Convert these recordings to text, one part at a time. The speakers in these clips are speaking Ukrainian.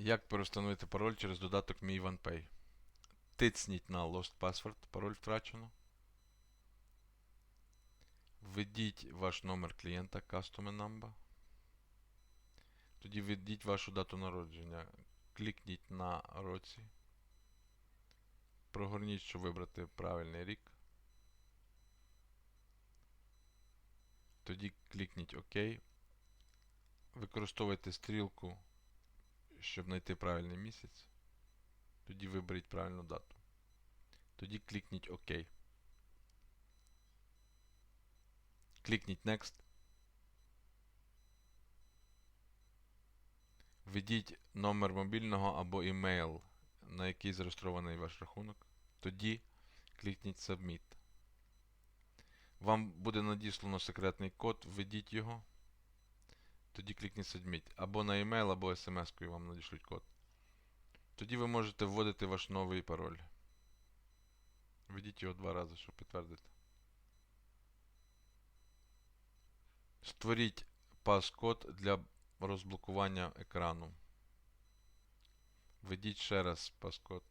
Як перестановити пароль через додаток Мій OnePay? Тицніть на Lost Password, пароль втрачено. Введіть ваш номер клієнта Customer Number. Тоді введіть вашу дату народження. Клікніть на році. Прогорніть, щоб вибрати правильний рік. Тоді клікніть ОК. Використовуйте стрілку, щоб знайти правильний місяць. Тоді виберіть правильну дату. Тоді клікніть ОК. Клікніть Next. Введіть номер мобільного або імейл, на який зареєстрований ваш рахунок. Тоді клікніть Submit. Вам буде надіслано секретний код, введіть його. Тоді клікніть Submit. Або на email, або SMS-кою вам надішлють код. Тоді ви можете вводити ваш новий пароль. Введіть його два рази, щоб підтвердити. Створіть пас-код для розблокування екрану. Введіть ще раз пас-код.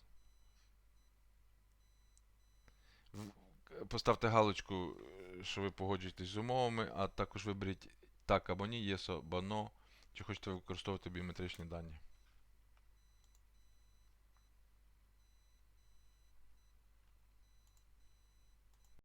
Поставте галочку, е, що ви погоджуєтесь з умовами, а також виберіть так або ні, ЄСО, або но, чи хочете використовувати біометричні дані.